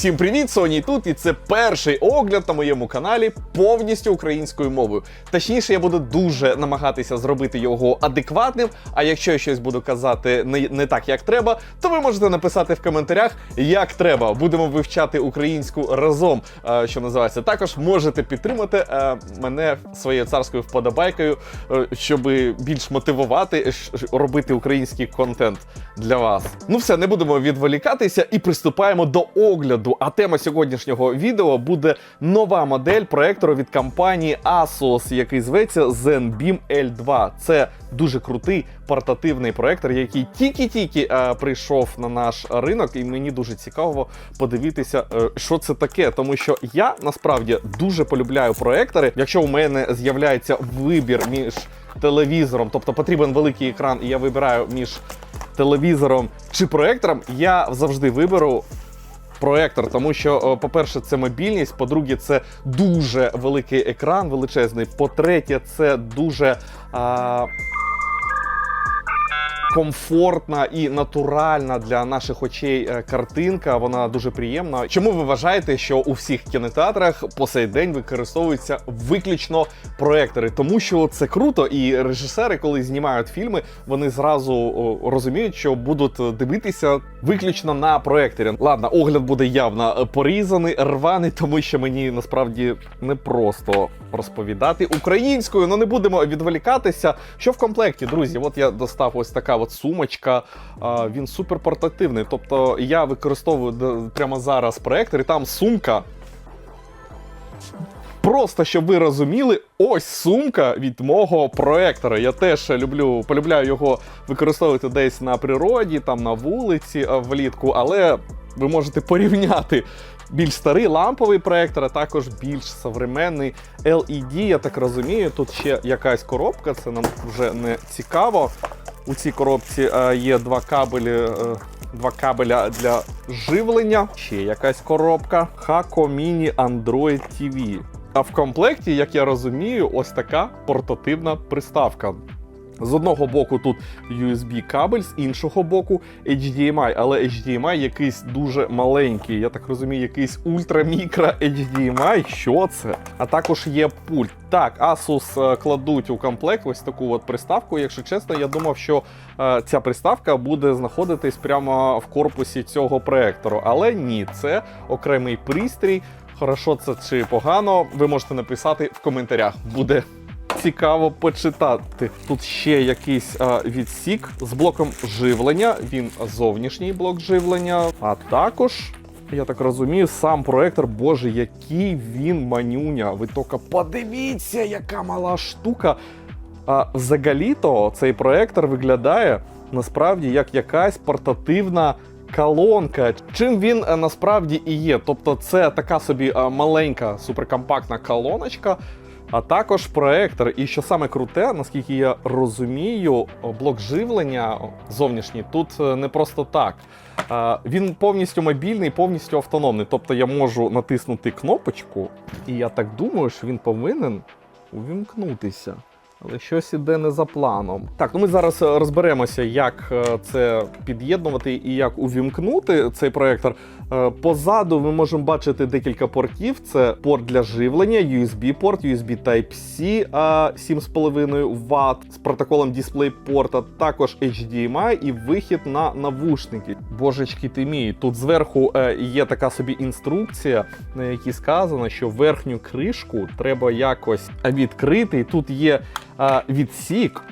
Всім привіт, Соні тут, і це перший огляд на моєму каналі повністю українською мовою. Точніше, я буду дуже намагатися зробити його адекватним. А якщо я щось буду казати не, не так, як треба, то ви можете написати в коментарях, як треба. Будемо вивчати українську разом, е, що називається. Також можете підтримати е, мене своєю царською вподобайкою, е, щоб більш мотивувати робити український контент для вас. Ну все, не будемо відволікатися і приступаємо до огляду. А тема сьогоднішнього відео буде нова модель проектору від компанії Asus, який зветься ZenBeam L2. Це дуже крутий портативний проектор, який тільки-тільки е, прийшов на наш ринок, і мені дуже цікаво подивитися, е, що це таке. Тому що я насправді дуже полюбляю проектори. Якщо у мене з'являється вибір між телевізором, тобто потрібен великий екран, і я вибираю між телевізором чи проектором, я завжди виберу. Проектор, тому що, по-перше, це мобільність, по-друге, це дуже великий екран, величезний. По-третє, це дуже а, комфортна і натуральна для наших очей е, картинка. Вона дуже приємна. Чому ви вважаєте, що у всіх кінотеатрах по сей день використовуються виключно проектори? Тому що це круто, і режисери, коли знімають фільми, вони зразу розуміють, що будуть дивитися виключно на проекторі. Ладно, огляд буде явно порізаний, рваний, тому що мені насправді не просто розповідати українською. Ну не будемо відволікатися. Що в комплекті, друзі? От я достав ось така от сумочка. Він супер портативний. Тобто я використовую прямо зараз проектор, і там сумка. Просто щоб ви розуміли, ось сумка від мого проектора. Я теж люблю, полюбляю його використовувати десь на природі, там на вулиці влітку, але ви можете порівняти більш старий ламповий проектор, а також більш современний LED, я так розумію. Тут ще якась коробка, це нам вже не цікаво. У цій коробці е, є два кабелі. е, Два кабеля для живлення. Ще якась коробка. Haco Mini Android TV. А в комплекті, як я розумію, ось така портативна приставка. З одного боку тут USB кабель, з іншого боку HDMI, але HDMI якийсь дуже маленький. Я так розумію, якийсь ультра-мікро HDMI. Що це? А також є пульт. Так, Asus е, кладуть у комплект ось таку от приставку. Якщо чесно, я думав, що е, ця приставка буде знаходитись прямо в корпусі цього проектору. Але ні, це окремий пристрій. Хорошо це чи погано, ви можете написати в коментарях. Буде цікаво почитати. Тут ще якийсь відсік з блоком живлення. Він зовнішній блок живлення. А також, я так розумію, сам проектор, боже, який він манюня. Ви тільки подивіться, яка мала штука. А взагалі-то цей проектор виглядає насправді як якась портативна. Колонка, чим він е, насправді і є. Тобто, це така собі е, маленька суперкомпактна колоночка, а також проектор. І що саме круте, наскільки я розумію, блок живлення зовнішній тут е, не просто так. Він повністю мобільний, повністю автономний. Тобто я можу натиснути кнопочку, і я так думаю, що він повинен увімкнутися. Але щось іде не за планом. Так, ну ми зараз е, розберемося, як е, це під'єднувати і як увімкнути цей проектор. Е, Позаду ми можемо бачити декілька портів: це порт для живлення, USB-порт, USB Type-C а, 7,5 Вт з протоколом DisplayPort, також HDMI і вихід на навушники. Божечки ти мій, тут зверху є така собі інструкція, на якій сказано, що верхню кришку треба якось відкрити. І тут є відсік.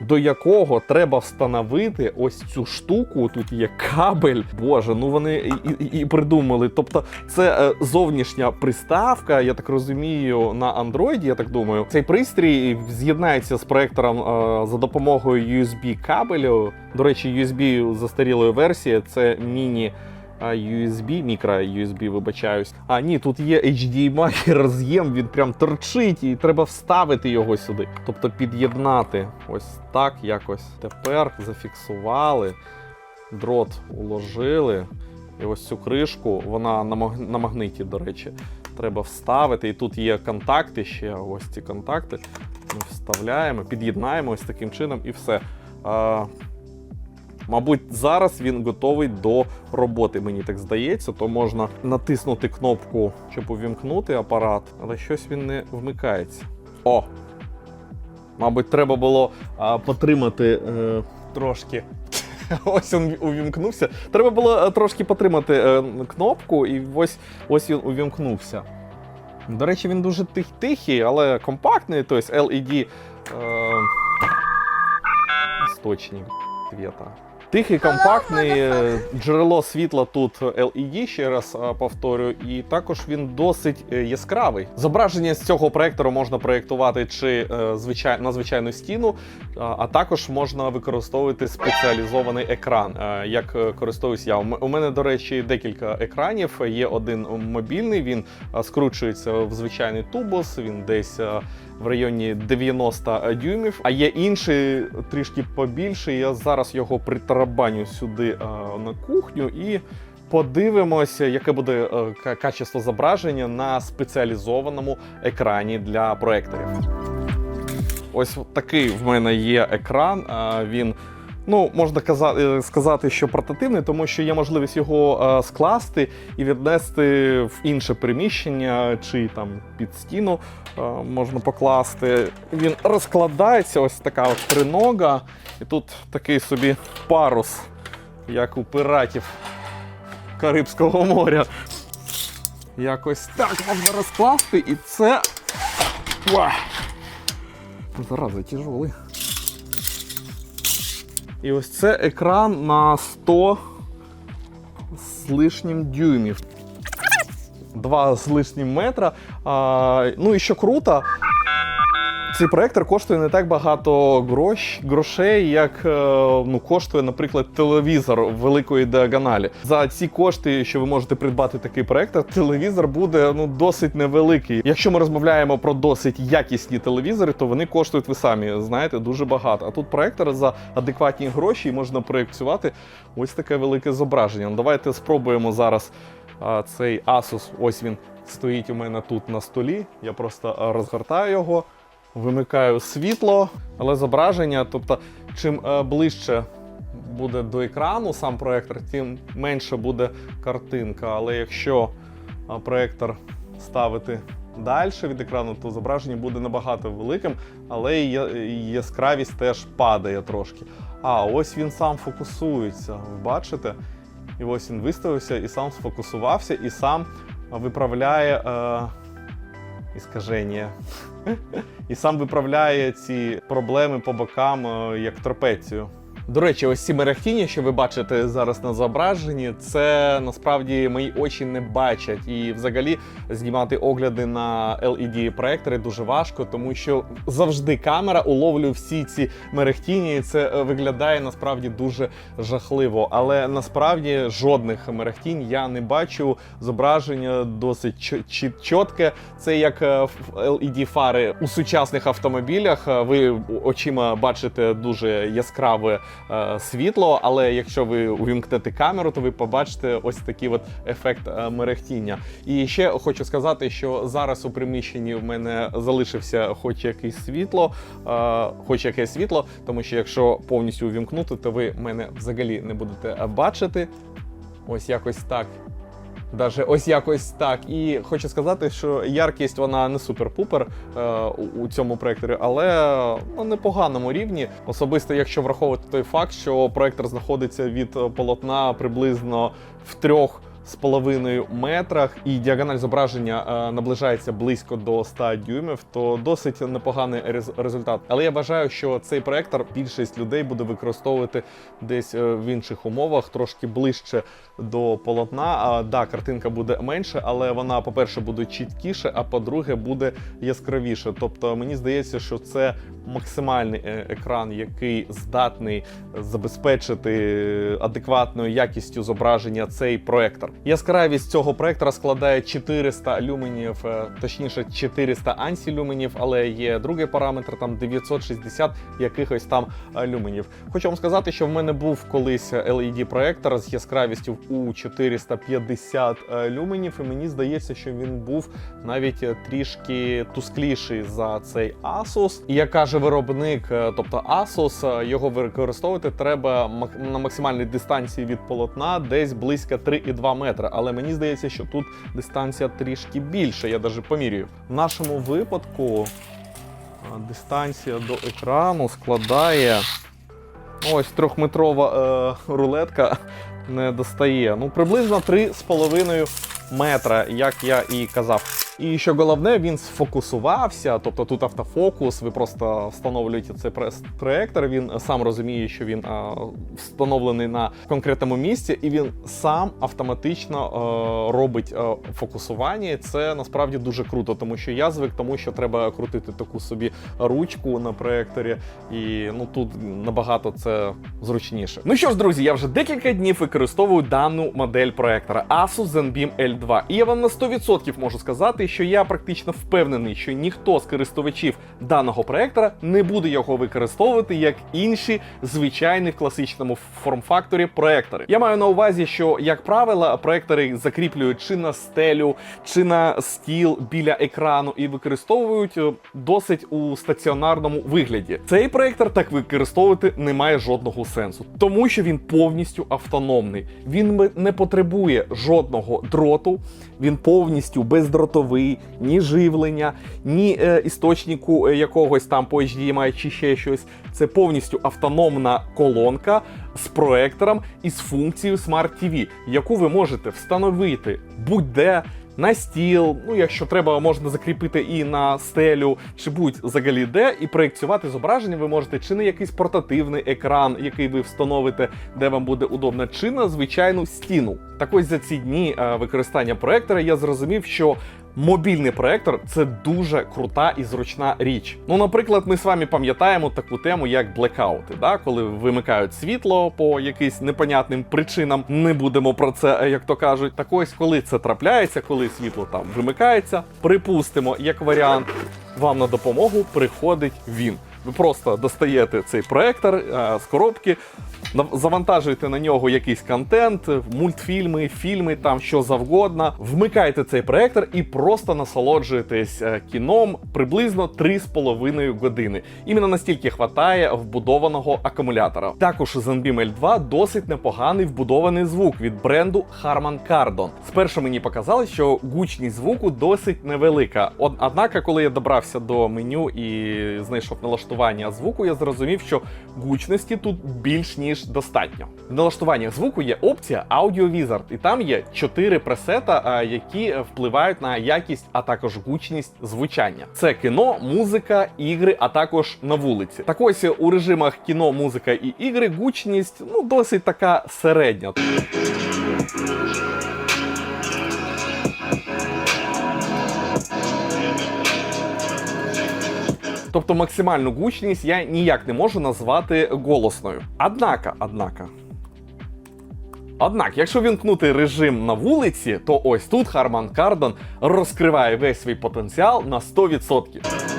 До якого треба встановити ось цю штуку. Тут є кабель. Боже, ну вони і, і, і придумали. Тобто, це е, зовнішня приставка, я так розумію, на Android, я так думаю. Цей пристрій з'єднається з проектором е, за допомогою USB кабелю. До речі, USB застарілої версії це міні. А, USB, мікро USB, вибачаюсь. А ні, тут є HDMI роз'єм, він прям торчить, і треба вставити його сюди. Тобто під'єднати ось так якось. Тепер зафіксували, дрот уложили. І ось цю кришку, вона на, маг... на магниті, до речі, треба вставити. І тут є контакти ще. Ось ці контакти. Ми вставляємо, під'єднаємо ось таким чином і все. Мабуть, зараз він готовий до роботи, мені так здається, то можна натиснути кнопку, щоб увімкнути апарат, але щось він не вмикається. О! Мабуть, треба було а, потримати е, трошки. Ось він увімкнувся. Треба було е, трошки потримати е, кнопку, і ось, ось він увімкнувся. До речі, він дуже тих, тихий, але компактний, тобто LED. Е, істочник світа. Тихий, компактний, е, джерело світла тут LED, ще раз е, повторюю, і також він досить е, яскравий. Зображення з цього проектору можна проєктувати чи е, звичай, на звичайну стіну, а, також можна використовувати спеціалізований екран, е, як е, користуюсь я. У мене, до речі, декілька екранів. Є один мобільний, він е, скручується в звичайний тубус, він десь е, в районі 90 дюймів. А є інший трішки побільший. Я зараз його притарабаню сюди е, на кухню і. Подивимося, яке буде е, качество зображення на спеціалізованому екрані для проекторів. Ось такий в мене є екран. а, Він, ну, можна е, сказати, що портативний, тому що є можливість його е, скласти і віднести в інше приміщення чи там під стіну е, можна покласти. Він розкладається, ось така от тринога, і тут такий собі парус, як у пиратів Карибського моря. Якось так можна розкласти, і це. Зараза, тяжелий. І ось це екран на 100 з лишнім дюймів. Два з лишнім метра. А, ну і що круто, цей проектор коштує не так багато грош, грошей, як е, ну, коштує, наприклад, телевізор великої діагоналі. За ці кошти, що ви можете придбати такий проектор, телевізор буде ну, досить невеликий. Якщо ми розмовляємо про досить якісні телевізори, то вони коштують, ви самі знаєте, дуже багато. А тут проектор за адекватні гроші можна проєкціювати ось таке велике зображення. Ну, давайте спробуємо зараз а, цей Asus. Ось він стоїть у мене тут на столі. Я просто розгортаю його вимикаю світло, але зображення, тобто, чим е, ближче буде до екрану сам проектор, тим менше буде картинка. Але якщо е, проектор ставити далі від екрану, то зображення буде набагато великим, але і яскравість теж падає трошки. А ось він сам фокусується. Ви бачите? І ось він виставився і сам сфокусувався, і сам виправляє е, іскаження і сам виправляє ці проблеми по бокам е, як трапецію. До речі, ось ці мерехтіння, що ви бачите зараз на зображенні, це насправді мої очі не бачать. І взагалі знімати огляди на LED проектори дуже важко, тому що завжди камера уловлює всі ці мерехтіння, і це е, виглядає насправді дуже жахливо. Але насправді жодних мерехтінь я не бачу. Зображення досить чітке. Це як е, LED фари у сучасних автомобілях. Е, Ви очима бачите дуже яскраве світло, але якщо ви увімкнете камеру, то ви побачите ось такий от ефект е, мерехтіння. І ще хочу сказати, що зараз у приміщенні в мене залишився хоч якесь світло, е, хоч якесь світло, тому що якщо повністю увімкнути, то ви мене взагалі не будете бачити. Ось якось так. Даже ось якось так. І хочу сказати, що яркість вона не супер-пупер е, у, цьому проекторі, але на непоганому рівні. Особисто, якщо враховувати той факт, що проектор знаходиться від полотна приблизно в трьох. З половиною метрах і діагональ зображення е, наближається близько до 100 дюймів, то досить непоганий рез- результат. Але я вважаю, що цей проектор більшість людей буде використовувати десь е, в інших умовах, трошки ближче до полотна. А да, картинка буде менше, але вона, по-перше, буде чіткіше, а по-друге, буде яскравіше. Тобто, мені здається, що це максимальний е, екран, який здатний забезпечити адекватною якістю зображення цей проектор. Яскравість цього проектора складає 400 люменів, е, точніше 400 ансілюменів, але є другий параметр, там 960 якихось там люменів. Хочу вам сказати, що в мене був колись LED проектор з яскравістю у 450 е, люменів, і мені здається, що він був навіть трішки тускліший за цей Asus. І як каже виробник, е, тобто Asus, е, його використовувати треба на максимальній дистанції від полотна, десь близько 3,2 метри. Але мені здається, що тут дистанція трішки більша. Я навіть помірюю. В нашому випадку дистанція до екрану складає ось трьохметрова е, рулетка не достає. Ну, приблизно 3,5 метра, як я і казав. І що головне, він сфокусувався, тобто тут автофокус, ви просто встановлюєте цей прес- проектор, він сам розуміє, що він а, встановлений на конкретному місці, і він сам автоматично е, робить е, фокусування. І це насправді дуже круто, тому що я звик, тому що треба крутити таку собі ручку на проекторі, і ну тут набагато це зручніше. Ну що ж, друзі, я вже декілька днів використовую дану модель проектора Asus ZenBeam L2. І я вам на 100% можу сказати, що я практично впевнений, що ніхто з користувачів даного проектора не буде його використовувати як інші звичайні в класичному форм-факторі проектори. Я маю на увазі, що як правило, проектори закріплюють чи на стелю, чи на стіл біля екрану і використовують е, досить у стаціонарному вигляді. Цей проектор так використовувати не має жодного сенсу, тому що він повністю автономний. Він не потребує жодного дроту, він повністю бездротовий, ні живлення, ні е, істочнику е, якогось там по HDMI чи ще щось. Це повністю автономна колонка з проектором і з функцією Smart TV, яку ви можете встановити будь-де. На стіл, ну якщо треба, можна закріпити і на стелю, чи будь взагалі де, і проєкціювати зображення ви можете чи на якийсь портативний екран, який ви встановите, де вам буде удобно, чи на звичайну стіну. Так ось за ці дні е, використання проектора я зрозумів, що Мобільний проектор це дуже крута і зручна річ. Ну, наприклад, ми з вами пам'ятаємо таку тему, як блекаути, да? коли вимикають світло по якимсь непонятним причинам. Не будемо про це, е, як то кажуть. Так ось, коли це трапляється, коли світло там вимикається, припустимо, як варіант, вам на допомогу приходить він. Ви просто достаєте цей проектор е, з коробки, завантажуєте на нього якийсь контент, мультфільми, фільми, там що завгодно. Вмикаєте цей проектор і просто насолоджуєтесь е, кіном приблизно 3,5 години. Іменно настільки хватає вбудованого акумулятора. Також у ZenBeam L2 досить непоганий вбудований звук від бренду Harman Kardon. Спершу мені показалось, що гучність звуку досить невелика. Однак, коли я добрався до меню і знайшов налаштування звуку, я зрозумів, що гучності тут більш ніж достатньо. В налаштуваннях звуку є опція Audio Wizard, і там є чотири пресета, які впливають на якість, а також гучність звучання. Це кіно, музика, ігри, а також на вулиці. Так ось у режимах кіно, музика і ігри гучність ну досить така середня. Тобто максимальну гучність я ніяк не можу назвати голосною. Однака, однака. Однак, якщо вімкнути режим на вулиці, то ось тут Харман Кардон розкриває весь свій потенціал на 100%.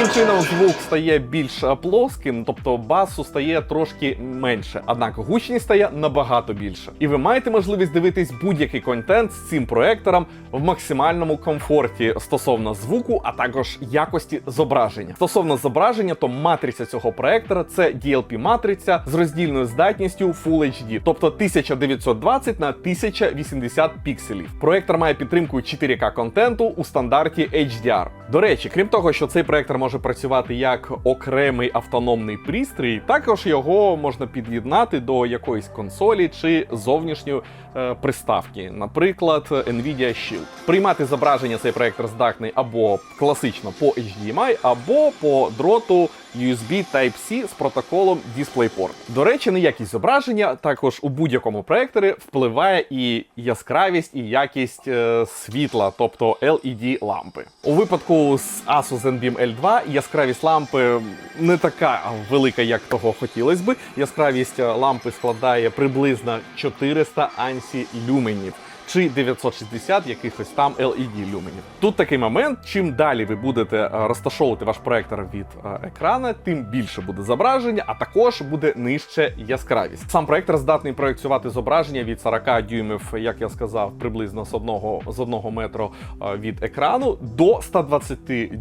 Таким чином звук стає більш е, плоским, тобто басу стає трошки менше, однак гучність стає набагато більше. І ви маєте можливість дивитись будь-який контент з цим проектором в максимальному комфорті стосовно звуку, а також якості зображення. Стосовно зображення, то матриця цього проектора це DLP-матриця з роздільною здатністю Full HD, тобто 1920 на 1080 пікселів. Проектор має підтримку 4К контенту у стандарті HDR. До речі, крім того, що цей проектор може працювати як окремий автономний пристрій, також його можна під'єднати до якоїсь консолі чи зовнішньої е, приставки, наприклад, Nvidia Shield. Приймати зображення цей проектор здатний або класично по HDMI, або по дроту USB Type-C з протоколом DisplayPort. До речі, на якість зображення також у будь-якому проекторі впливає і яскравість, і якість е, світла, тобто LED лампи. У випадку з Asus ZenBeam L2 яскравість лампи не така велика, як того хотілося би. Яскравість е, лампи складає приблизно 400 ансі люменів. Чи 960 якихось там LED люменів. Тут такий момент: чим далі ви будете е, розташовувати ваш проектор від е, екрана, тим більше буде зображення, а також буде нижче яскравість. Сам проектор здатний проєкціювати зображення від 40 дюймів, як я сказав, приблизно з одного з одного метру е, від екрану до 120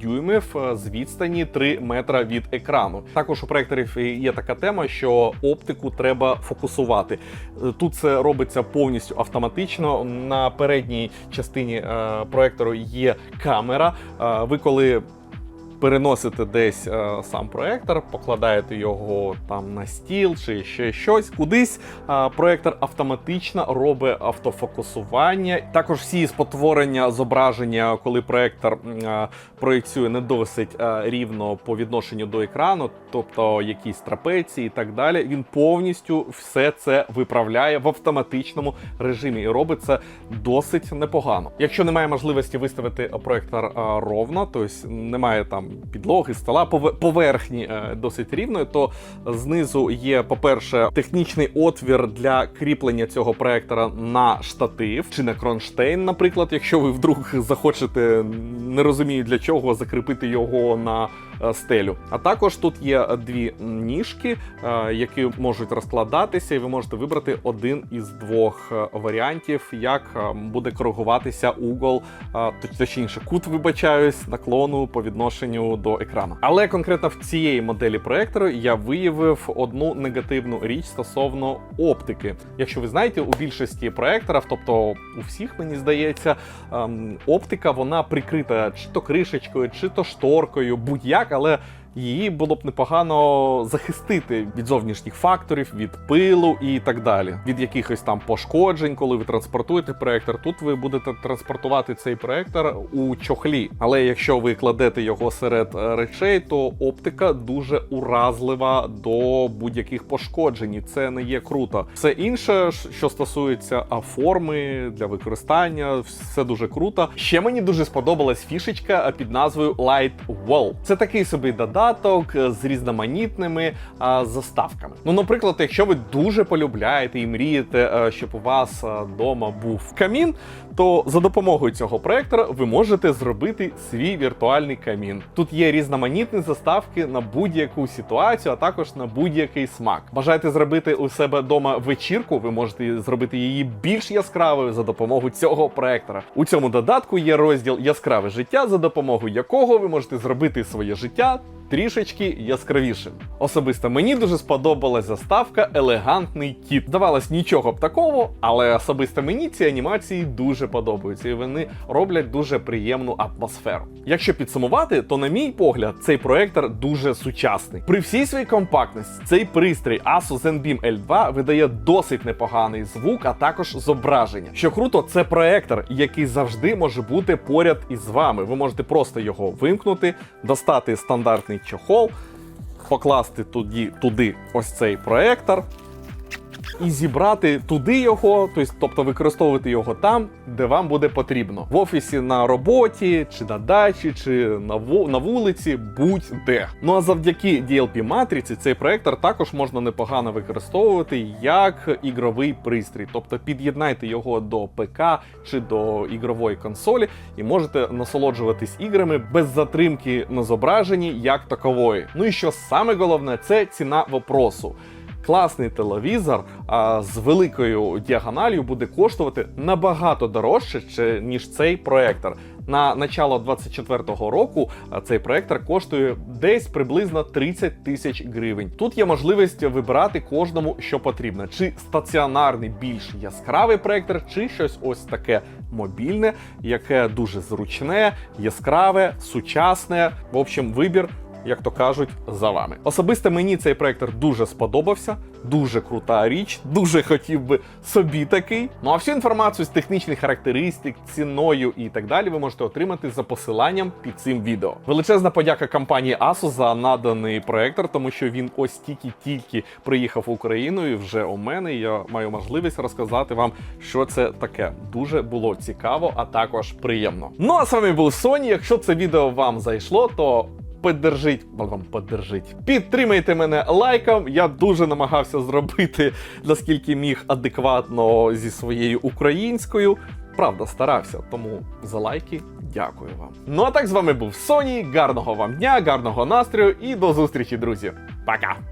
дюймів з відстані 3 метра від екрану. Також у проекторів є така тема, що оптику треба фокусувати. Тут це робиться повністю автоматично. На передній частині е, проектору є камера. Е, ви коли переносите десь е, сам проектор, покладаєте його там на стіл чи ще щось кудись. е, проектор автоматично робить автофокусування. Також всі спотворення зображення, коли проектор е, проєкціює не досить е, рівно по відношенню до екрану, тобто якісь трапеції і так далі. Він повністю все це виправляє в автоматичному режимі і робить це досить непогано. Якщо немає можливості виставити проектор е, ровно, тобто немає там підлоги, стола, поверхні е, досить рівної, то знизу є, по-перше, технічний отвір для кріплення цього проектора на штатив чи на кронштейн, наприклад, якщо ви вдруг захочете, не розумію для чого, закріпити його на стелю. А також тут є дві ніжки, е, які можуть розкладатися, і ви можете вибрати один із двох е, варіантів, як е, буде коригуватися угол, е, точніше, кут, вибачаюсь, наклону по відношенню до екрану. Але конкретно в цієї моделі проектору я виявив одну негативну річ стосовно оптики. Якщо ви знаєте, у більшості проекторів, тобто у всіх, мені здається, ем, оптика вона прикрита чи то кришечкою, чи то шторкою, будь-як, але її було б непогано захистити від зовнішніх факторів, від пилу і так далі, від якихось там пошкоджень, коли ви транспортуєте проектор. Тут ви будете транспортувати цей проектор у чохлі. Але якщо ви кладете його серед е, речей, то оптика дуже уразлива до будь-яких пошкоджень. Це не є круто. Все інше, що стосується форми для використання, все дуже круто. Ще мені дуже сподобалась фішечка під назвою Light Wall. Це такий собі додаток е, з різноманітними а, заставками. Ну, наприклад, якщо ви дуже полюбляєте і мрієте, е, щоб у вас вдома був камін, то за допомогою цього проектора ви можете зробити свій віртуальний камін. Тут є різноманітні заставки на будь-яку ситуацію, а також на будь-який смак. Бажаєте зробити у себе вдома вечірку, ви можете зробити її більш яскравою за допомогою цього проектора. У цьому додатку є розділ Яскраве життя, за допомогою якого ви можете зробити своє життя трішечки яскравішим. Особисто мені дуже сподобалась заставка Елегантний кіт. Здавалось, нічого б такого, але особисто мені ці анімації дуже подобаються, і вони роблять дуже приємну атмосферу. Якщо підсумувати, то на мій погляд, цей проектор дуже сучасний. При всій своїй компактності цей пристрій Asus ZenBeam L2 видає досить непоганий звук, а також зображення. Що круто, це проектор, який завжди може бути поряд із вами. Ви можете просто його вимкнути, достати стандартний чохол, покласти туди, туди ось цей проектор. І зібрати туди його, тобто, тобто використовувати його там, де вам буде потрібно. В офісі на роботі, чи на дачі, чи на, на вулиці, будь-де. Ну а завдяки DLP матриці цей проектор також можна непогано використовувати як ігровий пристрій. Тобто під'єднайте його до ПК чи до ігрової консолі і можете насолоджуватись іграми без затримки на зображенні як такової. Ну і що саме головне, це ціна вопросу. Класний телевізор а, з великою діагональю буде коштувати набагато дорожче, ніж цей проектор. На начало 24-го року цей проектор коштує десь приблизно 30 тисяч гривень. Тут є можливість вибирати кожному, що потрібно: чи стаціонарний більш яскравий проектор, чи щось ось таке мобільне, яке дуже зручне, яскраве, сучасне. В общем, вибір як то кажуть, за вами. Особисто мені цей проектор дуже сподобався. дуже крута річ, дуже хотів би собі такий. Ну а всю інформацію з технічних характеристик, ціною і так далі ви можете отримати за посиланням під цим відео. Величезна подяка компанії Asus за наданий проектор, тому що він ось тільки-тільки приїхав в Україну і вже у мене. і Я маю можливість розказати вам, що це таке. Дуже було цікаво, а також приємно. Ну а з вами був Sony. Якщо це відео вам зайшло, то Поддержіть, вам поддержіть. Підтримайте мене лайком. Я дуже намагався зробити наскільки міг адекватно зі своєю українською. Правда, старався, тому за лайки дякую вам. Ну а так з вами був Соні. Гарного вам дня, гарного настрою і до зустрічі, друзі. Пока!